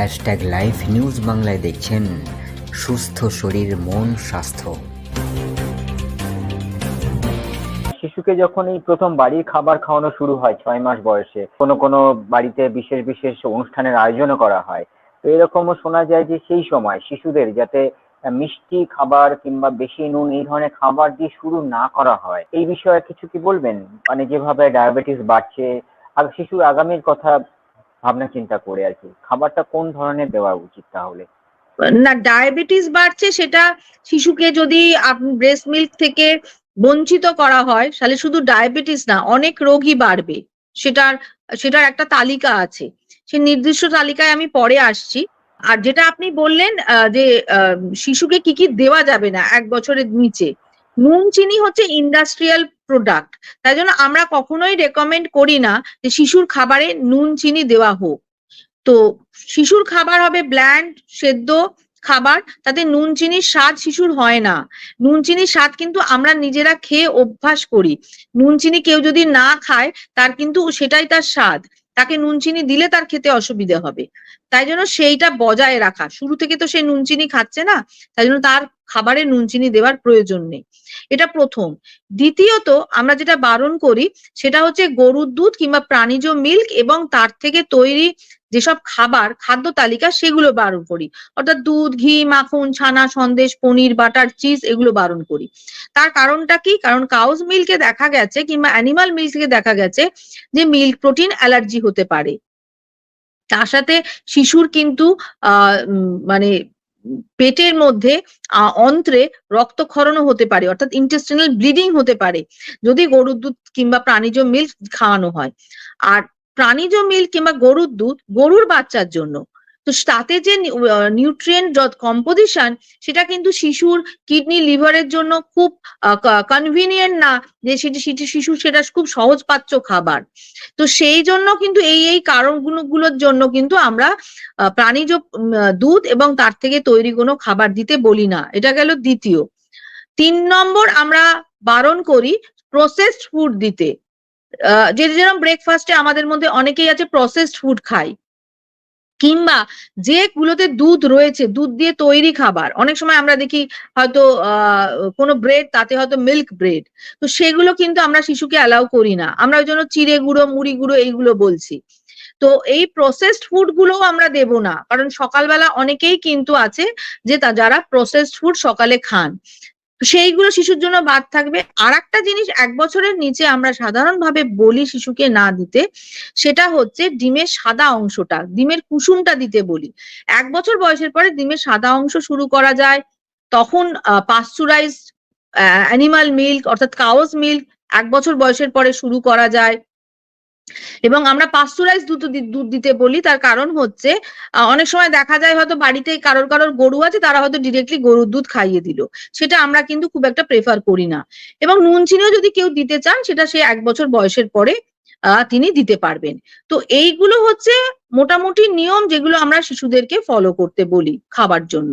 Hashtag live news বাংলায় দেখছেন সুস্থ শরীর, মন, স্বাস্থ্য। শিশুকে যখন এই প্রথম বাড়ির খাবার খাওয়ানো শুরু হয় ছয় মাস বয়সে, কোনো কোনো বাড়িতে বিশেষ বিশেষ অনুষ্ঠানের আয়োজনও করা হয়। তো এরকমও শোনা যায় যে সেই সময় শিশুদের যাতে মিষ্টি খাবার কিংবা বেশি নুন এই ধরনের খাবার দিয়ে শুরু না করা হয়। এই বিষয়ে কিছু কি বলবেন? মানে যেভাবে ডায়াবেটিস বাড়ছে, আর শিশুর আগামীর কথা ভাবনা চিন্তা করে আর কি। খাবারটা কোন ধরনের দেওয়া উচিত তাহলে? না, ডায়াবেটিস বাড়ছে সেটা শিশুকে যদি ব্রেস্ট মিল্ক থেকে বঞ্চিত করা হয়, তাহলে শুধু ডায়াবেটিস না, অনেক রোগই বাড়বে। সেটার সেটার একটা তালিকা আছে। সে নির্দিষ্ট তালিকায় আমি পরে আসছি। আর যেটা আপনি বললেন যে শিশুকে কি কি দেওয়া যাবে না, এক বছরের নিচে নুন চিনি হচ্ছে ইন্ডাস্ট্রিয়াল প্রোডাক্ট তাই জন্য আমরা কখনোই রেকমেন্ড করি না যে শিশুর খাবারে নুন, চিনি দেওয়া হোক। তো শিশুর খাবার হবে ব্ল্যান্ড সেদ্ধ খাবার, তাতে নুন, চিনির স্বাদ শিশুর হয় না। নুন, চিনির স্বাদ কিন্তু আমরা নিজেরা খেয়ে অভ্যাস করি। নুন, চিনি কেউ যদি না খায়, তার কিন্তু সেটাই তার স্বাদ। তাকে নুন, চিনি দিলে তার খেতে অসুবিধে হবে। তাই জন্য সেইটা বজায় রাখা। শুরু থেকে তো সে নুন, চিনি খাচ্ছে না। তাই জন্য তার খাবারে নুন, চিনি দেওয়ার প্রয়োজন নেই। এটা প্রথম। দ্বিতীয়ত, আমরা যেটা বারণ করি, সেটা হচ্ছে গরুর দুধ কিংবা প্রাণীজ মিল্ক এবং তার থেকে তৈরি যেসব খাবার, খাদ্য তালিকা, সেগুলো বারণ করি। অর্থাৎ দুধ, ঘি, মাখন, ছানা, সন্দেশ, পনির, বাটার, চিজ, এগুলো বারণ করি। তার কারণটা কি? কারণ কাউজ মিল্কে দেখা গেছে কিংবা অ্যানিমাল মিল্কে দেখা গেছে যে মিল্ক প্রোটিন অ্যালার্জি হতে পারে। তার সাথে শিশুর কিন্তু মানে পেটের মধ্যে অন্ত্রে রক্তক্ষরণও হতে পারে, অর্থাৎ ইন্টেস্টিনাল ব্লিডিং হতে পারে। যদি গরুর দুধ কিংবা প্রাণীজ মিল্ক খাওয়ানো হয়। আর প্রাণীজ মিল্ক কিংবা গরুর দুধ গরুর বাচ্চার জন্য। তো তাতে যে নিউট্রিয়েন্ট কম্পোজিশন সেটা কিন্তু শিশুর কিডনি লিভারের জন্য খুব কনভিনিয়েন্ট না যে সেটি শিশু সেটা খুব সহজপাচ্য খাবার। তো সেই জন্য কিন্তু এই এই কারণগুলো গুলোর জন্য কিন্তু আমরা প্রাণীজ দুধ এবং তার থেকে তৈরি কোনো খাবার দিতে বলি না। এটা গেল দ্বিতীয়। তিন নম্বর আমরা বারণ করি প্রসেসড ফুড দিতে। যে যেরকম ব্রেকফাস্টে আমাদের মধ্যে অনেকেই আছে প্রসেসড ফুড খাই কিংবা যেগুলোতে দুধ রয়েছে, দুধ দিয়ে তৈরি খাবার। অনেক সময় আমরা দেখি হয়তো কোনো ব্রেড তাতে হয়তো মিল্ক ব্রেড তো সেগুলো কিন্তু আমরা শিশুকে অ্যালাউ করি না। আমরা ওই জন্য চিড়ে গুঁড়ো, মুড়ি গুঁড়ো এইগুলো বলছি। তো এই প্রসেসড ফুড গুলোও আমরা দেব না। কারণ সকালবেলা অনেকেই কিন্তু আছে যে যারা প্রসেসড ফুড সকালে খান। তো সেইগুলো শিশুর জন্য বাদ থাকবে। আর একটা জিনিস, এক বছরের নিচে আমরা সাধারণভাবে বলি শিশুকে না দিতে, সেটা হচ্ছে ডিমের সাদা অংশটা, ডিমের কুসুমটা দিতে বলি। এক বছর বয়সের পরে ডিমের সাদা অংশ শুরু করা যায়, তখন পাস্চুরাইজ অ্যানিমাল মিল্ক অর্থাৎ কাউস মিল্ক এক বছর বয়সের পরে শুরু করা যায়। এবং আমরা পাস্চুরাইজ দুধ দুধ দিতে বলি, তার কারণ হচ্ছে অনেক সময় দেখা যায় হয়তো বাড়িতে কারোর কারোর গরু আছে, তারা হয়তো ডিরেক্টলি গরুর দুধ খাইয়ে দিল। সেটা আমরা কিন্তু খুব একটা প্রেফার করি না। এবং নুন চিনিও যদি কেউ দিতে চান, সেটা সে এক বছর বয়সের পরে তিনি দিতে পারবেন। তো এইগুলো হচ্ছে মোটামুটি নিয়ম যেগুলো আমরা শিশুদেরকে ফলো করতে বলি খাবার জন্য।